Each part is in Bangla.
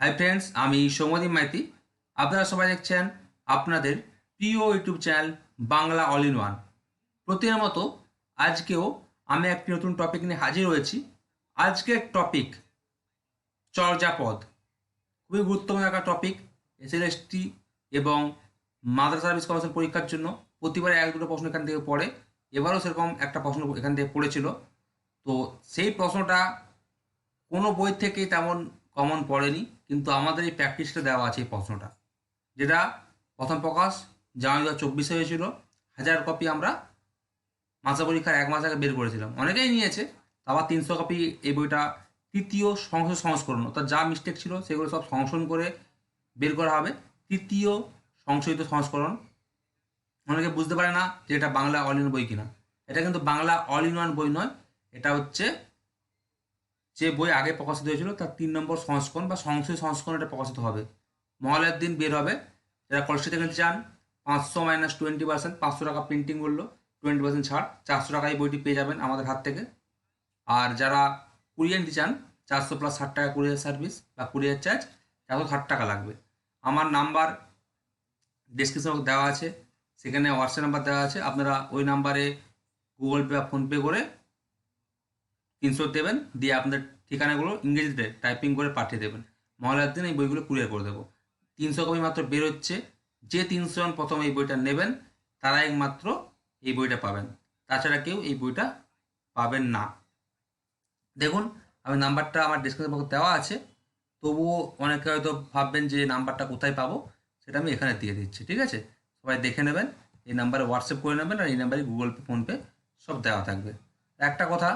হাই ফ্রেন্ডস আমি সৌমদীপ মাইতি। আপনারা সবাই দেখছেন আপনাদের প্রিয় YouTube channel Bangla all in one প্রতিদিনের মতো আজকেও আমি একটি নতুন টপিক নিয়ে হাজির হয়েছি। আজকের টপিক চর্যাপদ খুবই গুরুত্বপূর্ণ একটা টপিক এসএলএসটি এবং মাদ্রাসা সার্ভিস কমিশন পরীক্ষার জন্য। প্রতিবারে এক দুটো প্রশ্ন এখান থেকে পড়ে। এবারও সেরকম একটা প্রশ্ন এখান থেকে পড়েছিল। তো সেই প্রশ্নটা কোনো বই থেকে তেমন কমন পড়েনি। কিন্তু আমাদের এই প্র্যাকটিসটা দেওয়া আছে এই প্রশ্নটা। যেটা প্রথম প্রকাশ, জানুয়ারি দু হাজার চব্বিশে হয়েছিল। হাজার কপি আমরা মাসা পরীক্ষার এক মাস আগে বের করেছিলাম। অনেকেই নিয়েছে আবার তিনশো কপি এই বইটা তৃতীয় সংশোধন সংস্করণ, অর্থাৎ যা মিস্টেক ছিল সেগুলো সব সংশোধন করে বের করা হবে। তৃতীয় সংশোধিত সংস্করণ। অনেকে বুঝতে পারে না যে এটা বাংলা অল ইন বই কিনা। এটা কিন্তু বাংলা অল ইন ওয়ান বই নয়, এটা হচ্ছে যে বই আগে প্রকাশিত হয়েছিল, তার তিন নম্বর সংস্করণ বা সংশোধিত সংস্করণ এটা প্রকাশিত হবে। মহালয়ের দিন বের হবে। যারা কলেজটি থেকে চান, পাঁচশো মাইনাস টোয়েন্টি পার্সেন্ট পাঁচশো টাকা প্রিন্টিং করল টোয়েন্টি পার্সেন্ট ছাড়, চারশো টাকায় বইটি পেয়ে যাবেন আমাদের হাত থেকে। আর যারা কুরিয়ার নিতে চান, চারশো প্লাস ষাট টাকা কুরিয়ার সার্ভিস বা কুরিয়ার চার্জ চারশো ষাট টাকা লাগবে। আমার নাম্বার ডিসক্রিপশন দেওয়া আছে, সেখানে হোয়াটসঅ্যাপ নাম্বার দেওয়া আছে। আপনারা ওই নাম্বারে গুগল পে বা ফোনপে করে তিনশো দেবেন, দিয়ে আপনাদের ঠিকানাগুলো ইংরেজিতে টাইপিং করে পাঠিয়ে দেবেন। মহলার দিন এই বইগুলো কুরিয়ার করে দেবো। তিনশো কপি মাত্র বেরোচ্ছে যে তিনশো জন প্রথম এই বইটা নেবেন, তারা একমাত্র এই বইটা পাবেন। তাছাড়া কেউ এই বইটা পাবেন না। দেখুন, আমি নাম্বারটা আমার ডিসক্রিপশন বক্সে দেওয়া আছে। তবুও অনেকে হয়তো ভাববেন যে নাম্বারটা কোথায় পাবো, সেটা আমি এখানে দিয়ে দিচ্ছি, ঠিক আছে? সবাই দেখে নেবেন, এই নাম্বারে হোয়াটসঅ্যাপ করে নেবেন আর এই নাম্বারে গুগল পে ফোনপে সব দেওয়া থাকবে। একটা কথা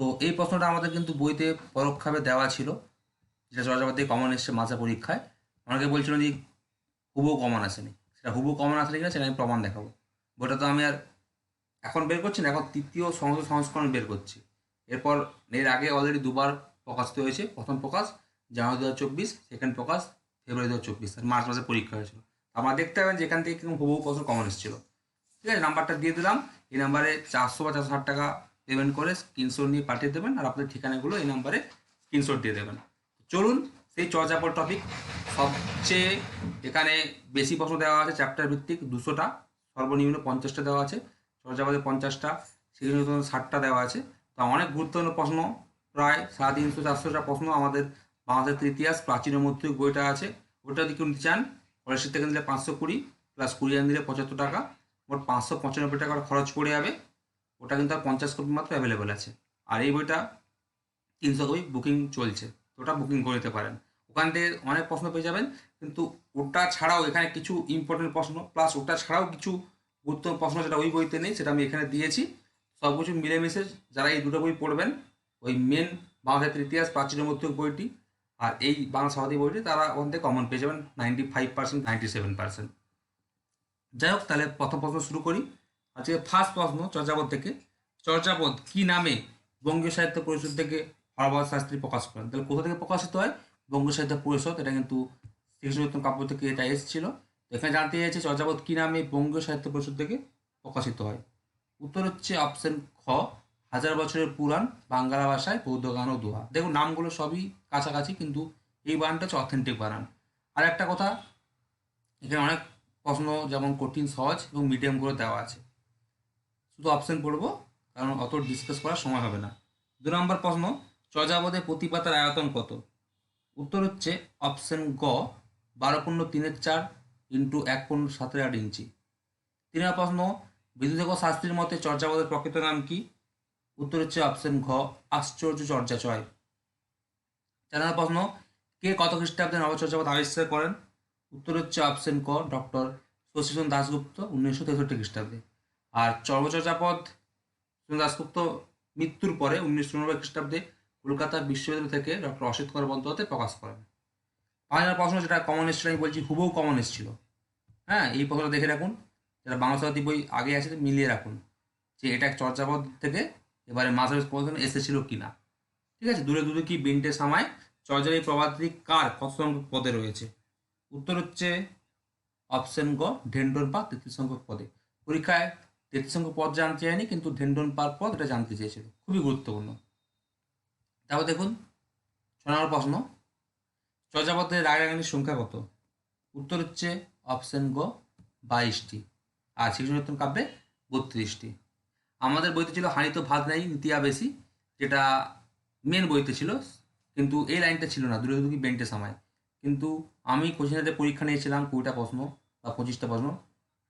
তো এই প্রশ্নটা আমাদের কিন্তু বইতে পরোক্ষভাবে দেওয়া ছিল, যেটা চর্যাপদ থেকে কমন এসছে মাসা পরীক্ষায়। অনেকে বলছিল যে হুবু কমন আসেনি। সেটা হুবু কমন আসলে কিনা সেটা আমি প্রমাণ দেখাবো। বইটা তো আমি আর এখন বের করছি না, এখন তৃতীয় সংশোধন সংস্করণ বের করছি। এরপর এর আগে অলরেডি দুবার প্রকাশিত হয়েছে। প্রথম প্রকাশ জানুয়ারি দু হাজার চব্বিশ সেকেন্ড প্রকাশ ফেব্রুয়ারি দু হাজার চব্বিশ আর মার্চ মাসে পরীক্ষা হয়েছিল। আমরা দেখতে পাবেন যে এখান থেকে কীরকম হুবহু প্রশ্ন কমন এসেছিল। ঠিক আছে, নাম্বারটা দিয়ে দিলাম। এই নাম্বারে চারশো বা চারশো ষাট টাকা পেমেন্ট করে স্ক্রিনশট নিয়ে পাঠিয়ে দেবেন আর আপনাদের ঠিকানাগুলো এই নাম্বারে স্ক্রিনশট দিয়ে দেবেন। চলুন সেই চর্যাপদ টপিক সবচেয়ে এখানে বেশি প্রশ্ন দেওয়া আছে চ্যাপ্টার ভিত্তিক দুশোটা, সর্বনিম্ন পঞ্চাশটা দেওয়া আছে, চর্যাপদে পঞ্চাশটা সেখানে ষাটটা দেওয়া আছে। তা অনেক গুরুত্বপূর্ণ প্রশ্ন, প্রায় সাড়ে তিনশো, চারশোটা প্রশ্ন আমাদের বাংলাদেশের ইতিহাস, প্রাচীন ও মধ্যযুগ বইটা আছে। ওটা যদি কেউ নিতে চান কলেজের থেকে নিলে পাঁচশো কুড়ি প্লাস কুড়িয়ান দিলে পঁচাত্তর টাকা, মোট পাঁচশো পঁচানব্বই টাকার খরচ পড়ে যাবে। ওটা কিন্তু আর পঞ্চাশ কপি মাত্র অ্যাভেলেবেল আছে। আর এই বইটা তিনশো কপি বুকিং চলছে ওটা বুকিং করে নিতে পারেন। ওখান থেকে অনেক প্রশ্ন পেয়ে যাবেন, কিন্তু ওটা ছাড়াও এখানে কিছু ইম্পর্টেন্ট প্রশ্ন প্লাস ওটা ছাড়াও কিছু গুরুত্বপূর্ণ প্রশ্ন যেটা ওই বইতে নেই, সেটা আমি এখানে দিয়েছি। সব কিছু মিলেমিশে যারা এই দুটো বই পড়বেন, ওই মেন বাংলাদেশের ইতিহাস, প্রাচীন মধ্যযুগ বইটি, আর এই বাংলা সাহিত্য বইটি, তারা ওখান থেকে কমন পেয়ে যাবেন ninety five percent ninety seven percent যাই হোক, তাহলে প্রথম প্রশ্ন শুরু করি। আজকে ফার্স্ট প্রশ্ন, চর্যাপদ থেকে। চর্যাপদ, কি নামে বঙ্গীয় সাহিত্য পরিষদ থেকে হরবাদ শাস্ত্রী প্রকাশ করেন? তাহলে কোথা থেকে প্রকাশিত হয়? বঙ্গীয় সাহিত্য পরিষদ, এটা কিন্তু শ্রীকৃষ্ণ কাব্য থেকে এটা এসেছিল। এখানে জানতে চাইছে চর্যাপদ, কি নামে বঙ্গীয় সাহিত্য পরিষদ থেকে প্রকাশিত হয়? উত্তর হচ্ছে অপশন খ, হাজার বছরের পুরাণ, বাংলা ভাষায় বৌদ্ধ গান ও দোহা। দেখুন, নামগুলো সবই কাছাকাছি, কিন্তু এই বানানটা হচ্ছে অথেন্টিক বানান। আর একটা কথা, এখানে অনেক প্রশ্ন যেমন কঠিন, সহজ এবং মিডিয়াম করে দেওয়া আছে। শুধু অপশন পড়ব, কারণ অত ডিসকাস করার সময় হবে না। দু নম্বর প্রশ্ন চর্যাপদে প্রতি পাতার আয়তন কত? উত্তর হচ্ছে অপশন গ, বারো পূর্ণ তিনের চার ইন্টু এক পূর্ণ সাতের আট ইঞ্চি। তিন নম্বর প্রশ্ন বিদ্যুৎ শাস্ত্রীর মতে চর্যাপদের প্রকৃত নাম কি? উত্তর হচ্ছে অপশন ঘ, আশ্চর্য চর্যাচয়। চার নম্বর প্রশ্ন, কে কত খ্রিস্টাব্দে নবচর্যাপদ আবিষ্কার করেন? উত্তর হচ্ছে অপশন ক ডক্টর শশীচন্দ্র দাশগুপ্ত, উনিশশো তেষট্টি খ্রিস্টাব্দে। আর চর্বচর্যাপদ দাশগুপ্ত মৃত্যুর পরে উনিশশো নব্বই খ্রিস্টাব্দে কলকাতা বিশ্ববিদ্যালয় থেকে ডক্টর অসিত কর বন্দ্যোপাধ্যায় প্রকাশ করেন। নম্বর প্রশ্ন যেটা কমন এসেছিল আমি বলছি, হুবহু কমন এসেছিল হ্যাঁ এই প্রশ্নটা দেখে রাখুন। যারা বাংলা সাহিত্য বই আগে আছে, মিলিয়ে রাখুন যে এটা চর্যাপদ থেকে এবারে মাসার পর্যন্ত এসেছিল কিনা। ঠিক আছে? দূরে দূরে কি বিনটে সামায় চর্যাবী প্রবাদী কার কত সংখ্যক পদে রয়েছে? উত্তর হচ্ছে অপশন গ ঢেন্ডন পা তেত্রিশ সংখ্যক পদে। পরীক্ষায় সংখ্যক পদ জানতে চায়নি, কিন্তু ঢেন্ডন পার পদ এটা জানতে চেয়েছিল। খুবই গুরুত্বপূর্ণ। তারপর দেখুন ছ নম্বর প্রশ্ন, চর্যাপদের রাগারাগানির সংখ্যা কত? উত্তর হচ্ছে অপশন গ, বাইশটি। আর শিশুরত্ন কাব্যে বত্রিশটি। আমাদের বইতে ছিল হানি তো ভাত নাই নীতিয়া বেশি, যেটা মেন বইতে ছিল, কিন্তু এই লাইনটা ছিল না দূরে দুকি বেন্টে সময়। কিন্তু আমি কোচিংয়ে পরীক্ষা নিয়েছিলাম কুড়িটা প্রশ্ন বা পঁচিশটা প্রশ্ন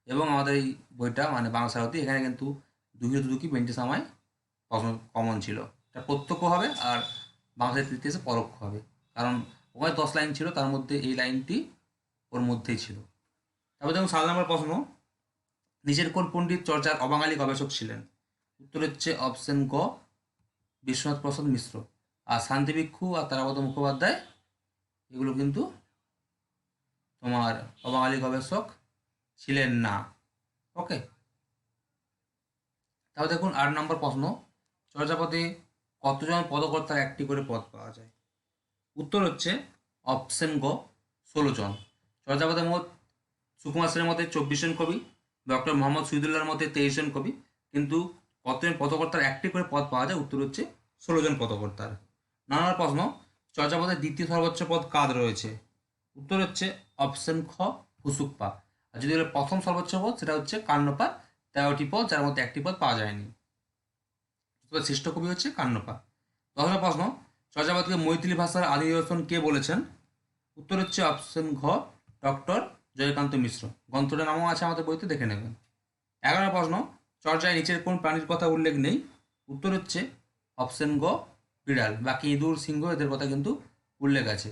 এবং আমাদের এই বইটা মানে বাংলা সারথী, এখানে কিন্তু দুই দুদুকি বেন্টে সময় প্রশ্ন কমন ছিল। এটা প্রত্যক্ষ হবে আর বাংলা তৃতীয় পরোক্ষ হবে। কারণ ওখানে দশ লাইন ছিল, তার মধ্যে এই লাইনটি ওর মধ্যেই ছিল। তারপর দেখুন সাত নম্বর প্রশ্ন। নিজের কোন পণ্ডিত চর্চার অবাঙালি গবেষক ছিলেন? উত্তর হচ্ছে অপশন গ বিশ্বনাথ প্রসাদ মিশ্র। আর শান্তি ভিক্ষু আর তারাপদ মুখোপাধ্যায়, এগুলো কিন্তু তোমার অবাঙালি গবেষক ছিলেন না। ওকে তাহলে দেখুন আট নম্বর প্রশ্ন। চর্যাপদে কতজন পদকর্তার একটি করে পদ পাওয়া যায়? উত্তর হচ্ছে অপশন গ, ষোলো জন। চর্যাপদের মোট সুকুমার সেনের মতে চব্বিশ জন কবি, ডক্টর মোহাম্মদ শহীদুল্লাহর মতে তেইশ জন কবি। কিন্তু কতজন পদকর্তার একটি করে পদ পাওয়া যায়? উত্তর হচ্ছে ষোলো জন পদকর্তার। নানার প্রশ্ন চর্যাপদের দ্বিতীয় সর্বোচ্চ পদ কাদ রয়েছে? উত্তর হচ্ছে অপশন খ হুসুকপা আর যদি বলে প্রথম সর্বোচ্চ পদ, সেটা হচ্ছে কান্নপা তেরোটি পদ যার মধ্যে একটি পদ পাওয়া যায়নি। শ্রেষ্ঠ কবি হচ্ছে কান্নপা দশ প্রশ্ন চর্যাপদকে মৈথিলি ভাষার আদি নিদর্শন কে বলেছেন? উত্তর হচ্ছে অপশন ঘ, ডক্টর জয়কান্ত মিশ্র। গ্রন্থটার নামও আছে আমাদের বইতে, দেখে নেবেন। এগারো প্রশ্ন, চর্যায় নিচের কোন প্রাণীর কথা উল্লেখ নেই? উত্তর হচ্ছে অপশন গ বিড়াল। বাকি ইঁদুর, সিংহ, এদের কথা কিন্তু উল্লেখ আছে।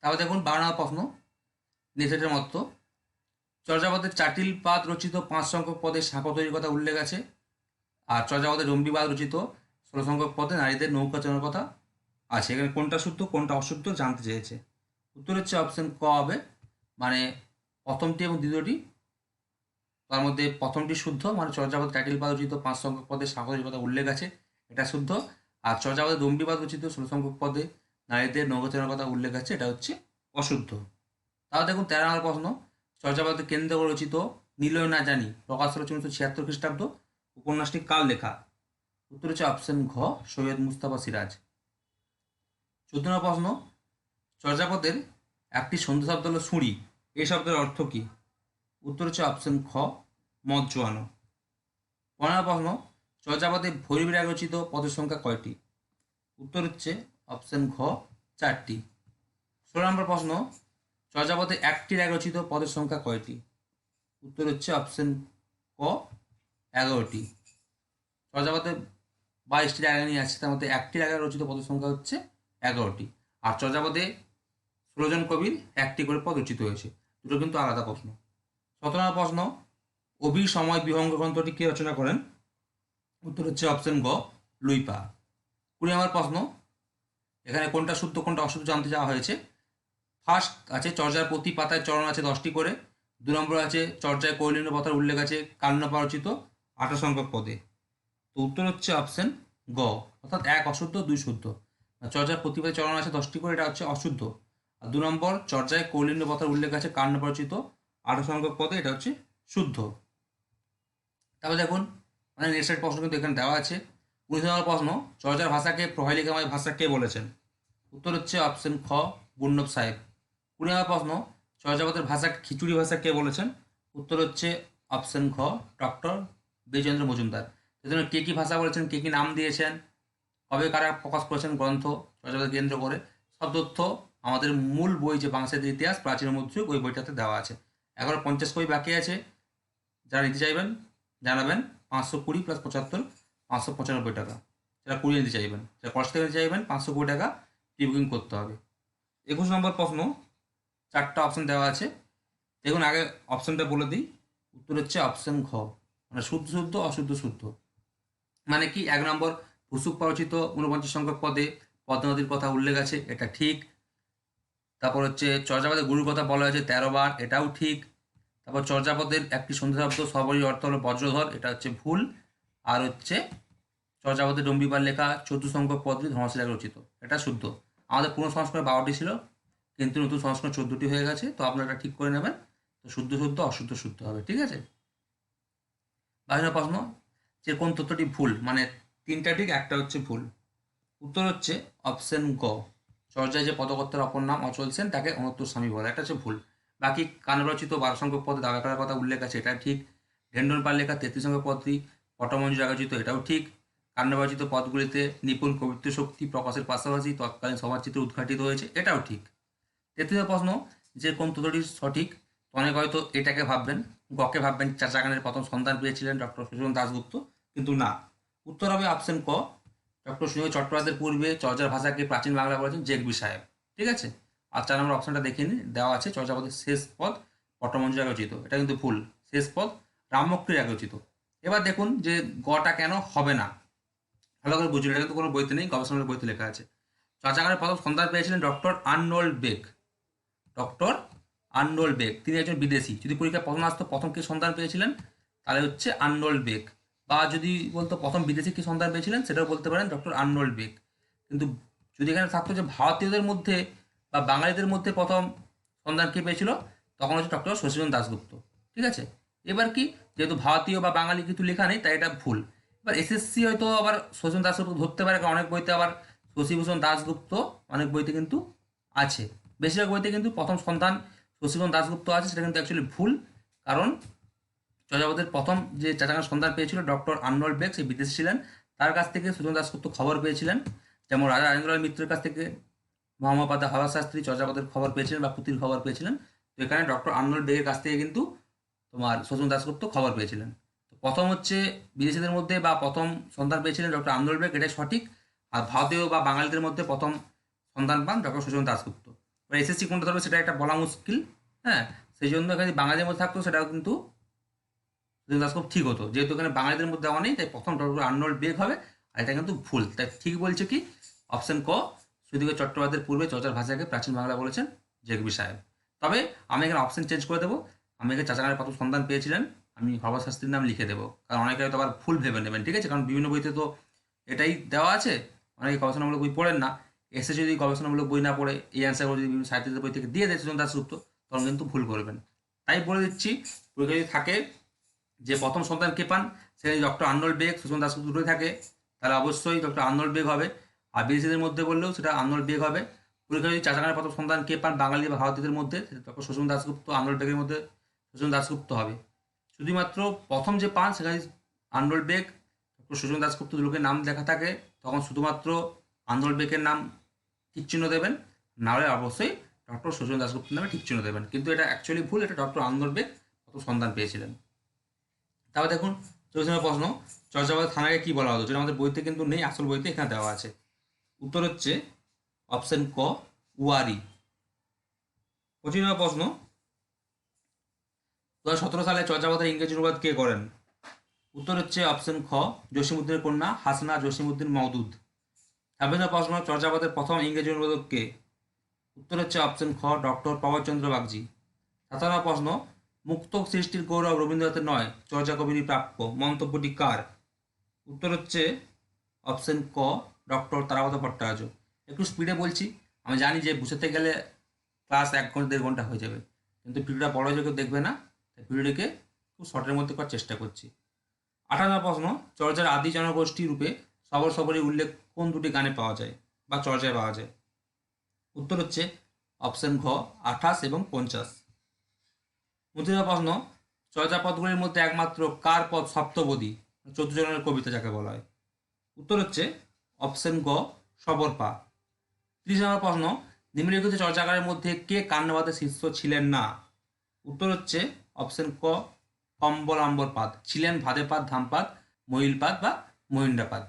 তারপর দেখুন, বারো নম্বর প্রশ্ন নেথেটের মতো। চর্যাপদের চাটিল পাত রচিত পাঁচ সংখ্যক পদে সাঁকো তৈরির কথা উল্লেখ আছে। আর চর্যাপদের রম্বিবাদ রচিত ষোলো সংখ্যক পদে নারীদের নৌকা চালানোর কথা আছে। এখানে কোনটা শুদ্ধ, কোনটা অশুদ্ধ জানতে চেয়েছে। উত্তর হচ্ছে অপশন ক হবে মানে প্রথমটি এবং দ্বিতীয়টি। তার মধ্যে প্রথমটি শুদ্ধ মানে চর্যাপদ টাইটেল পাদ রচিত পাঁচ সংখ্যক পদে সাগরের কথা উল্লেখ আছে, এটা শুদ্ধ। আর চর্যাপদে দম্বিবাদ রচিত ষোলো সংখ্যক পদে নারীদের নৌকা নৌকাচারণের কথা উল্লেখ আছে, এটা হচ্ছে অশুদ্ধ। তাহলে দেখুন তেরো নম্বর প্রশ্ন। চর্যাপদকে কেন্দ্র রচিত নীলয় না জানি প্রকাশ হল উনিশশো ছিয়াত্তর খ্রিস্টাব্দ উপন্যাসটি কাল লেখা। উত্তর হচ্ছে অপশন ঘ, সৈয়দ মুস্তাফা সিরাজ। চোদ্দ নম্বর প্রশ্ন, চর্যাপদের একটি সন্ধ্যা শব্দ হলো সুঁড়ি এই শব্দের অর্থ কী? উত্তর হচ্ছে অপশন খ মদ জোয়ানো পনেরো প্রশ্ন, চর্যাপদে ভৈরবীরা রচিত পদের সংখ্যা কয়টি? উত্তর হচ্ছে অপশন ঘ, চারটি। ষোলো নম্বর প্রশ্ন চর্যাপদে একটি রাগ রচিত পদের সংখ্যা কয়টি? উত্তর হচ্ছে অপশন ক, এগারোটি। চর্যাপদে বাইশটি জায়গা নিয়ে আসছে তার মধ্যে একটি জায়গায় রচিত পদের সংখ্যা হচ্ছে এগারোটি। আর চর্যাপদে ষোলোজন কবির একটি করে পদ রচিত হয়েছে। দুটো কিন্তু আলাদা প্রশ্ন। সতেরো প্রশ্ন অভি সময় বিহঙ্গ গ্রন্থটি কে রচনা করেন? উত্তর হচ্ছে অপশন গ, লুইপা। কুড়ি আমার প্রশ্ন, এখানে কোনটা শুদ্ধ কোনটা অশুদ্ধ জানতে চাওয়া হয়েছে? ফার্স্ট আছে চর্যার প্রতি পাতায় চরণ আছে দশটি করে। দু নম্বর আছে চর্যায় কৈলিন্য পথার উল্লেখ আছে কান্নপা রচিত আঠারো সংখ্যক পদে। তো উত্তর হচ্ছে অপশন গ, অর্থাৎ এক অশুদ্ধ, দুই শুদ্ধ। চর্যার প্রতিপাদে চরণ আছে দশটি করে, এটা হচ্ছে অশুদ্ধ। আর দু নম্বর, চর্যায় কৌলিন্য পথার উল্লেখ আছে কান্ন পরিচিত আঠারো সংখ্যক পদে, এটা হচ্ছে শুদ্ধ। তারপর দেখুন মানে নেক্সট প্রশ্ন কিন্তু এখানে দেওয়া আছে। উনিশ নম্বর প্রশ্ন, চর্যার ভাষাকে প্রহেলিকাময় ভাষা কে বলেছেন? উত্তর হচ্ছে অপশন খ গুন্নব সাহেব। কুড়ি নম্বর প্রশ্ন। চর্যাপদের ভাষা, খিচুড়ি ভাষা কে বলেছেন? উত্তর হচ্ছে অপশন খ ডক্টর বিজেন্দ্র মজুমদার। সেজন্য কে কী ভাষা বলেছেন, কে কী নাম দিয়েছেন, কবে কারা প্রকাশ করেছেন, গ্রন্থ চর্যাপদ কেন্দ্র করে, সব তথ্য আমাদের মূল বই যে বাংলাদেশের ইতিহাস, প্রাচীন মধ্যযুগ, ওই বইটাতে দেওয়া আছে। এগারো পঞ্চাশ বই বাকি আছে। যারা নিতে চাইবেন, জানাবেন। পাঁচশো কুড়ি প্লাস পঁচাত্তর, পাঁচশো পঁচানব্বই টাকা। যারা কুড়ি নিতে চাইবেন, যারা কষ্ট নিতে চাইবেন, পাঁচশো কুড়ি টাকা প্রি বুকিং করতে হবে। একুশ নম্বর প্রশ্ন চারটা অপশন দেওয়া আছে। দেখুন, আগে অপশনটা বলে দিই। উত্তর হচ্ছে অপশন ঘ। মানে শুদ্ধ শুদ্ধ, অশুদ্ধ শুদ্ধ। মানে কি? এক নম্বর ভুসুক পরিচিত ঊনপঞ্চাশ সংখ্যক পদে পদ্মা নদীর কথা উল্লেখ আছে, এটা ঠিক। তারপর হচ্ছে চর্যাপদের গুরুর কথা বলা হয়েছে, তেরো বার, এটাও ঠিক। তারপর চর্যাপদের একটি সন্ধ্যা শব্দ সবরই অর্থ হলো বজ্রধর, এটা হচ্ছে ভুল। আর হচ্ছে চর্যাপদের ডম্বিবার লেখা চোদ্দ সংখ্যক পদটি ধর্মশিলা রচিত, এটা শুদ্ধ। আমাদের পুরনো সংস্করণে বারোটি ছিল কিন্তু নতুন সংস্করণ চোদ্দটি হয়ে গেছে, তো আপনারা এটা ঠিক করে নেবেন। তো শুদ্ধ শুদ্ধ, অশুদ্ধ শুদ্ধ হবে, ঠিক আছে? বাইরের প্রশ্ন, যে কোন তথ্যটি ভুল? মানে তিনটা ঠিক, একটা হচ্ছে ভুল। উত্তর হচ্ছে অপশন গ। চর্যায় যে পদকর্তার অপর নাম অচল সেন, তাকে অনত্তর স্বামী বলে। একটা হচ্ছে ভুল। বাকি কানরচিত বারো সংখ্যক পদে দাবা করার কথা উল্লেখ আছে এটা ঠিক। ঢেন্ডন পাল লেখা তেত্রিশ সংখ্যক পদটি পটমঞ্জুর আয়োজিত এটাও ঠিক। কান্নবাচিত পদগুলিতে নিপুণ কবিত্ব শক্তি প্রকাশের পাশাপাশি তৎকালীন সমাজচিত্র উদ্ঘাটিত হয়েছে, এটাও ঠিক। তৃতীয় প্রশ্ন যে কোন তথ্যটি সঠিক অনেক হয়তো এটাকে ভাববেন, গকে ভাববেন, চাচাগানের প্রথম সন্তান পেয়েছিলেন ডক্টর সুজন দাশগুপ্ত, কিন্তু না। উত্তর হবে অপশন ক, ডক্টর সুনীল চট্টোপাধ্যায়ের পূর্বে চর্যার ভাষাকে প্রাচীন বাংলা বলেছেন জেগবি সাহেব, ঠিক আছে? আর চার নম্বর অপশনটা দেখে নিন, দেওয়া আছে চর্যাপদের শেষ পদ, পটমঞ্জুর রচিত এটা কিন্তু ভুল, শেষ পদ রামমক্রির রচিত এবার দেখুন যে গটা কেন হবে না। ভালো করে বুঝুন এটা কিন্তু কোনো বইতে নেই, গবেষণার বইতে লেখা আছে। চর্চাগারের প্রথম সন্তান পেয়েছিলেন doctor Arnold Beck doctor Arnold Beg. তিনি একজন বিদেশি। যদি পরীক্ষায় প্রথম আসতো, প্রথম কি সন্তান পেয়েছিলেন? তাহলে হচ্ছে আর্নল্ড বেগ। বা যদি বলতো প্রথম বিদেশি কি সন্তান পেয়েছিলেন, সেটাও বলতে পারেন ডক্টর আর্নল্ড বেগ। কিন্তু যদি এখানে থাকতো যে ভারতীয়দের মধ্যে বা বাঙালিদের মধ্যে প্রথম সন্তান কে পেয়েছিল, তখন হচ্ছে ডক্টর শশীভূষণ দাশগুপ্ত। ঠিক আছে? এবার কি, যেহেতু ভারতীয় বা বাঙালি কিছু লেখা নেই, তাই এটা ভুল। এবার এসএসসি হয়তো আবার শশীভূষণ দাশগুপ্ত ধরতে পারে, কারণ অনেক বইতে আবার শশীভূষণ দাশগুপ্ত, অনেক বইতে কিন্তু আছে। বেশিরভাগ বইতে কিন্তু প্রথম সন্তান শশীভূষণ দাশগুপ্ত আছে, সেটা কিন্তু অ্যাকচুয়ালি ভুল, কারণ চর্যাপদের প্রথম যে চাচাগান সন্তান পেয়েছিল ডক্টর আর্নল্ড বেগ সেই বিদেশি ছিলেন। তার কাছ থেকে সুজন দাশগুপ্ত খবর পেয়েছিলেন, যেমন রাজা রাজেন্দ্রলাল মিত্রের কাছ থেকে মহামপাদা হাওয়া শাস্ত্রী চর্যাপদের খবর পেয়েছিলেন বা পুতির খবর পেয়েছিলেন। তো এখানে ডক্টর আর্নল্ড বেগের কাছ থেকে কিন্তু তোমার শচীন দাসগুপ্ত খবর পেয়েছিলেন। তো প্রথম হচ্ছে বিদেশিদের মধ্যে বা প্রথম সন্তান পেয়েছিলেন ডক্টর আর্নল্ড বেগ, এটাই সঠিক। আর ভারতীয় বা বাঙালিদের মধ্যে প্রথম সন্তান পান ডক্টর সুজন দাশগুপ্ত। এবার এসএসসি কোনটা ধরবে সেটা একটা বলা মুশকিল হ্যাঁ? সেই জন্য এখানে বাঙালিদের মধ্যে থাকতো, সেটাও কিন্তু দাশগুপ্ত ঠিক হতো। যেহেতু এখানে বাঙালিদের মধ্যে দেওয়া নেই, তাই প্রথম ডক্টর আর্নল্ড বেগ হবে, আর এটা কিন্তু ভুল। তাই ঠিক বলছে কি? অপশন ক সুদীর্ঘ চট্টোপাধ্যায়ের পূর্বে চর্চার ভাষাকে প্রাচীন বাংলা বলেছেন জেগবি সাহেব। তবে আমি এখানে অপশন চেঞ্জ করে দেবো। আমি এখানে চাচাগানের প্রথম সন্ধান পেয়েছিলেন, আমি হরবা শাস্ত্রীর নাম লিখে দেবো। কারণ অনেকে হয়তো আবার ভুল ভেবে নেবেন, ঠিক আছে? কারণ বিভিন্ন বইতে তো এটাই দেওয়া আছে, অনেকে গবেষণামূলক বই পড়েন না। এসে যদি গবেষণামূলক বই না পড়ে, এই অ্যান্সারগুলো যদি বিভিন্ন সাহিত্যের বই থেকে দিয়ে দেয় সুজন দাসগুপ্ত তখন কিন্তু ভুল করবেন। তাই বলে দিচ্ছি, পরীক্ষা যদি থাকে, যে প্রথম সন্তান কে পান সেখানে doctor Arnold Beg Sujan Dasgupta দুটোই থাকে, তাহলে অবশ্যই ডক্টর আর্নল্ড বেগ হবে। আর বিদেশিদের মধ্যে বললেও সেটা আর্নল্ড বেগ হবে। পরীক্ষা যদি চাচাগানের প্রথম সন্তান কে পান, বাঙালি বা ভারতীয়দের মধ্যে, সেটা ডক্টর শোষণ দাসগুপ্ত আর্নল্ড বেগের মধ্যে শোষণ দাসগুপ্ত হবে। শুধুমাত্র প্রথম যে পান সেখানে আর্নল্ড বেগ ডক্টর শোষণ দাসগুপ্ত দুটোকে নাম লেখা থাকে, তখন শুধুমাত্র আর্নল্ড বেগের নাম ঠিক চিহ্ন দেবেন। নাহলে অবশ্যই ডক্টর শোষণ দাসগুপ্ত নামে ঠিক চিহ্ন দেবেন। কিন্তু এটা অ্যাকচুয়ালি ভুল, এটা ডক্টর আর্নল্ড বেগ প্রথম সন্তান পেয়েছিলেন। তারপর দেখুন নম্বর প্রশ্ন চর্যাবাদ থানাকে কি বলা হতো? যেটা আমাদের বইতে কিন্তু নেই, আসল বইতে এখানে দেওয়া আছে। উত্তর হচ্ছে অপশন ক ওয়ারি পঁচিশ নম্বর প্রশ্ন, দু সতেরো সালে চর্যাপদের ইংরেজি অনুবাদ কে করেন? উত্তর হচ্ছে অপশন খ জসিমুদ্দিনের কন্যা হাসনা জসিমুদ্দিন মওদুদ নম্বর প্রশ্ন চর্যাপদের প্রথম ইংরেজি অনুবাদক কে উত্তর হচ্ছে অপশন খ, ডক্টর পবনচন্দ্র বাগজি। নম্বর প্রশ্ন মুক্ত সৃষ্টির গৌরব রবীন্দ্রনাথের নয়, চর্যা কবিরই প্রাপ্য। মন্তব্যটি কার? উত্তর হচ্ছে অপশন ক, ডক্টর তারাপদ ভট্টাচার্য। একটু স্পিডে বলছি, আমি জানি যে বুঝতে গেলে ক্লাস এক ঘণ্টা, দেড় ঘণ্টা হয়ে যাবে। কিন্তু ভিডিওটা বড় হয়ে কেউ দেখবে না, তাই ভিডিওটিকে খুব শর্টের মধ্যে করার চেষ্টা করছি। আঠারো প্রশ্ন চর্যার আদি জনগোষ্ঠী রূপে সবর সবরই উল্লেখ কোন দুটি গানে পাওয়া যায় বা চর্যায় পাওয়া যায়? উত্তর হচ্ছে অপশন ঘ, আঠাশ এবং পঞ্চাশ। উনত্রিশ প্রশ্ন চর্যাপদগুলির মধ্যে একমাত্র কার পদ সপ্তপদী? চতুর্জনের কবিতা যাকে বলা হয়। উত্তর হচ্ছে অপশন গ সবর পা ত্রিশ নম্বর প্রশ্ন, নিম্নলিখিত চর্চাকারের মধ্যে কে কান্নবাদের শিষ্য ছিলেন না? উত্তর হচ্ছে অপশন ক কম্বলাম্বর পাদ ছিলেন ভাদেপাত ধামপাদ, মহিলপাদ বা মহিন্দাপাদ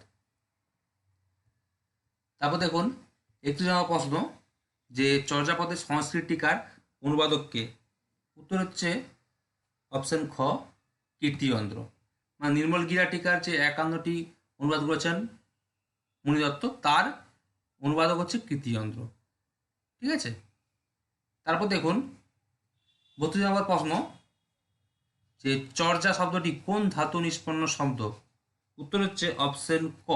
তারপর দেখুন একত্রিশ নম্বর প্রশ্ন, যে চর্যাপদের সংস্কৃত টিকার অনুবাদক কে উত্তর হচ্ছে অপশন খ, কীর্তিযন্ত্র। মানে নির্মল গিরা টিকার যে একান্নটি অনুবাদ করেছেন? মণি দত্ত। তার অনুবাদক হচ্ছে কীর্তিযন্ত্র। ঠিক আছে? তারপর দেখুন, বত্রিশ নম্বর প্রশ্ন, যে চর্যা শব্দটি কোন ধাতু নিষ্পন্ন শব্দ? উত্তর হচ্ছে অপশন ক,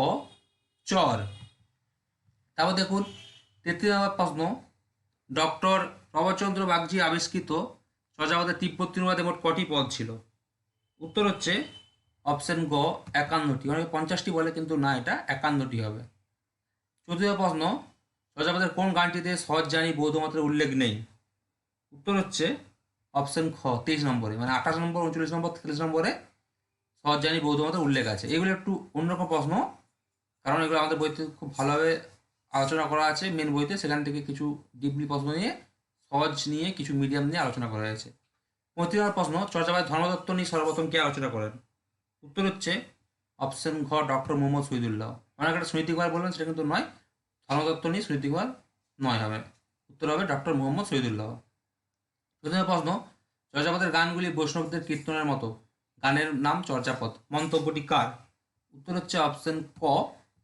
চর। তারপর দেখুন তেত্রিশ নম্বর প্রশ্ন, ডক্টর প্রভাচন্দ্র বাগজি আবিষ্কৃত চর্যাপদের তিব্বতী অনুবাদে মোট কটি পদ ছিল? উত্তর হচ্ছে অপশন গ, একান্নটি। অনেকে পঞ্চাশটি বলে, কিন্তু না, এটা একান্নটি হবে। চতুর্থ প্রশ্ন চর্যাপদের কোন গানটিতে সহজ জানি বৌদ্ধমাত্রার উল্লেখ নেই? উত্তর হচ্ছে অপশন খ, তেইশ নম্বরে। মানে আঠাশ নম্বর, উনচল্লিশ নম্বর, তেত্রিশ নম্বরে সহজ জানি বৌদ্ধমাত্রার উল্লেখ আছে। এগুলো একটু অন্যরকম প্রশ্ন, কারণ এগুলো আমাদের বইতে খুব ভালোভাবে আলোচনা করা আছে মেন বইতে। সেখান থেকে কিছু ডিপলি প্রশ্ন নিয়ে, সহজ নিয়ে কিছু মিডিয়াম নিয়ে আলোচনা করা হয়েছে। পঁয়ত্রিশ নম্বর প্রশ্ন, চর্যাবাদ ধর্মতত্ত্ব নিয়ে সর্বপ্রথম কে আলোচনা করেন? উত্তর হচ্ছে অপশন ঘ, ডক্টর মোহাম্মদ শহীদুল্লাহ। অনেক একটা সুনীতি কুমার বললেন, সেটা কিন্তু নয়। ধর্মতত্ত্ব নিয়ে সুনীতি কুমার নয় হবে। উত্তর হবে ডক্টর মোহাম্মদ শহীদুল্লাহ। প্রথমে প্রশ্ন, চর্যাপদের গানগুলি বৈষ্ণবদের কীর্তনের মতো। গানের নাম চর্যাপদ। মন্তব্যটি কার? উত্তর হচ্ছে অপশন ক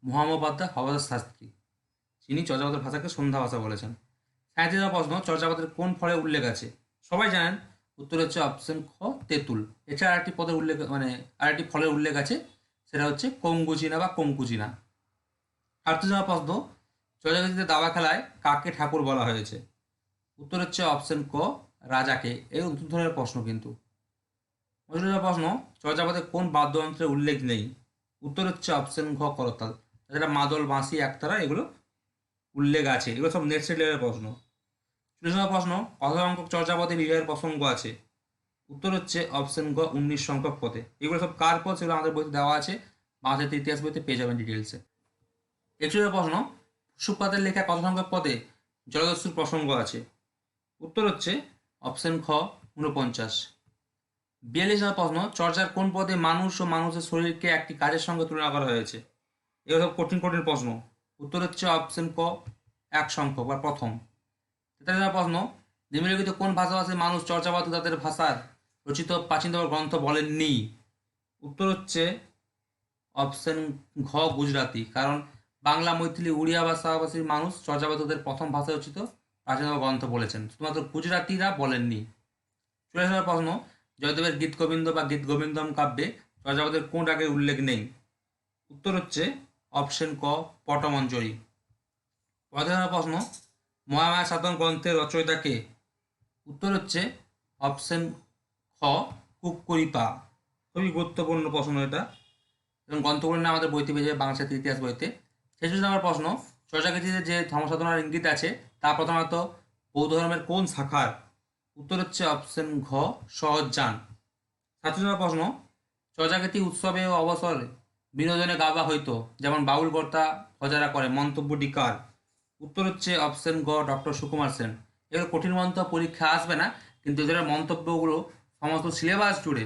মহামোপাধ্যায় হবাদাস শাস্ত্রী। যিনি চর্যাপদের ভাষাকে সন্ধ্যা ভাষা বলেছেন। সাঁত্রিশ প্রশ্ন, চর্যাপদের কোন ফলে উল্লেখ আছে? সবাই জানেন, উত্তর হচ্ছে অপশন খ, তেঁতুল। এছাড়া আরেকটি পদের উল্লেখ মানে আরেকটি ফলের উল্লেখ আছে, সেটা হচ্ছে কঙ্কুচিনা বা কঙ্কুচিনা। নম্বর প্রশ্ন চর্যাগতিতে দাবা খেলায় কাকে ঠাকুর বলা হয়েছে? উত্তর হচ্ছে অপশন ক, রাজাকে। এই উত্তর ধরনের প্রশ্ন কিন্তু। প্রশ্ন, চর্যাপদে কোন বাদ্যযন্ত্রের উল্লেখ নেই? উত্তর হচ্ছে অপশন ঘ করতাল। তাছাড়া মাদল, বাঁশি, একতারা, এগুলো উল্লেখ আছে। এগুলো সব নেট সেট লেভেলের প্রশ্ন। চল্লিশ প্রশ্ন কত সংখ্যক চর্যাপদে বিবাহের প্রসঙ্গ আছে। উত্তর হচ্ছে অপশন গ, উনিশ সংখ্যক পদে। এগুলো সব কার পদ? সেগুলো আমাদের বইতে দেওয়া আছে। বাংলাদেশের ইতিহাস বইতে পেয়ে যাবেন ডিটেলসে একচল্লিশ প্রশ্ন সুপাতের লেখা কত সংখ্যক পদে জলদস্যুর প্রসঙ্গ আছে। উত্তর হচ্ছে অপশন খ উনপঞ্চাশ বিয়াল্লিশ নম্বর প্রশ্ন চর্চার কোন পদে মানুষ ও মানুষের শরীরকে একটি কাজের সঙ্গে তুলনা করা হয়েছে? এগুলো সব কঠিন কঠিন প্রশ্ন। উত্তর হচ্ছে অপশন ক, এক সংখ্যক বা প্রথম। তেতাল্লিশ প্রশ্ন। নিম্নলিখিত কোন ভাষাভাষী মানুষ চর্চাবাদ তাদের ভাষার রচিত প্রাচীনতম গ্রন্থ বলেননি? উত্তর হচ্ছে অপশন ঘ, গুজরাটি। কারণ বাংলা, মৈথিলি, উড়িয়া ভাষাভাষীর মানুষ চর্যাবাদদের প্রথম ভাষা রচিত প্রাচীনতম গ্রন্থ বলেছেন। শুধুমাত্র গুজরাটিরা বলেননি। চলে আসার প্রশ্ন। জয়দেবের গীত গোবিন্দ বা গীত গোবিন্দম কাব্যে চর্যাপদের কোন রাগের উল্লেখ নেই? উত্তর হচ্ছে অপশন ক, পটমঞ্জরি। পঁয়তাল্লিশ প্রশ্ন, মহামায়া সাধন গ্রন্থের রচয়িতাকে উত্তর হচ্ছে অপশন খ কুকুরিপা খুবই গুরুত্বপূর্ণ প্রশ্ন এটা। এবং গ্রন্থগুলি না আমাদের বইতে পেয়ে যাবে বাংলা ইতিহাস বইতে। শেষ আমার প্রশ্ন চর্চাকৃতিতে যে ধর্মসাধনার ইঙ্গিত আছে, তা প্রথমত বৌদ্ধ ধর্মের কোন শাখার? উত্তর হচ্ছে অপশন ঘ সাতচল্লিশ নম্বর প্রশ্ন চর্যাকৃতি উৎসবে ও অবসরে বিনোদনে গাওয়া হইতো, যেমন বাউল কর্তা হজারা করে মন্তব্যটি কার উত্তর হচ্ছে অপশন গ ডক্টর সুকুমার সেন। এগুলো কঠিন মন্তব্য, পরীক্ষা আসবে না, কিন্তু এদের মন্তব্যগুলো সমস্ত সিলেবাস জুড়ে,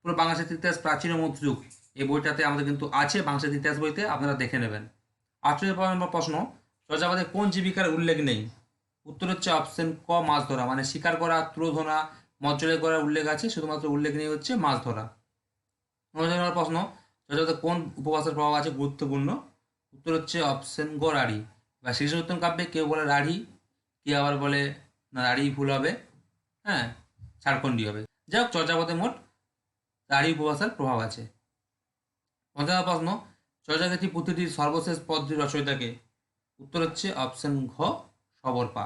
পুরো বাংলা সাহিত্যের ইতিহাস প্রাচীন মধ্যযুগ এই বইটাতে আমাদের কিন্তু আছে বাংলা সাহিত্যের ইতিহাস বইতে, আপনারা দেখে নেবেন। আটচল্লিশ নম্বর প্রশ্ন চর্যাপদে কোন জীবিকার উল্লেখ নেই? উত্তর হচ্ছে অপশন ক, মাছ ধরা মানে শিকার করা তুলোধনা মজ্জলে করার উল্লেখ আছে, শুধুমাত্র উল্লেখ নেই হচ্ছে মাছ ধরা। নম্বর প্রশ্ন চর্যাপদে কোন উপভাষার প্রভাব আছে? গুরুত্বপূর্ণ। উত্তর হচ্ছে অপশন গ, রাঢ়ি। বা শ্রীসত্তম কাব্যে কেউ বলে রাঢ়ি, কেউ আবার বলে, না রাঢ়ি ভুল হবে। হ্যাঁ ঝাড়খণ্ডী হবে। যাই হোক, চর্যাপদে মোট রাঢ়ি উপভাষার প্রভাব আছে। পঞ্চাশ প্রশ্ন চর্যাগতি পুঁথিটির সর্বশেষ পদটির রচয়িতাকে। উত্তর হচ্ছে অপশন ঘ সবর পা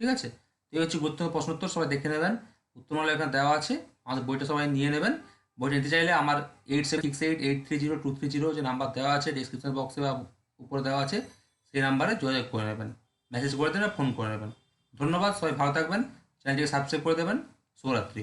ঠিক আছে? এই হচ্ছে গুরুত্বপূর্ণ প্রশ্নোত্তর, সবাই দেখে নেবেন। উত্তরমালা এখানে দেওয়া আছে। আমাদের বইটা সবাই নিয়ে নেবেন। বইটা নিতে চাইলে আমার eight seven six eight eight three zero two three zero যে নাম্বার দেওয়া আছে ডিসক্রিপশন বক্সে বা উপরে দেওয়া আছে, সেই নাম্বারে যোগাযোগ করে নেবেন। মেসেজ করে দেবেন ফোন করে নেবেন। ধন্যবাদ, সবাই ভালো থাকবেন। চ্যানেলটিকে সাবস্ক্রাইব করে দেবেন। শুভরাত্রি।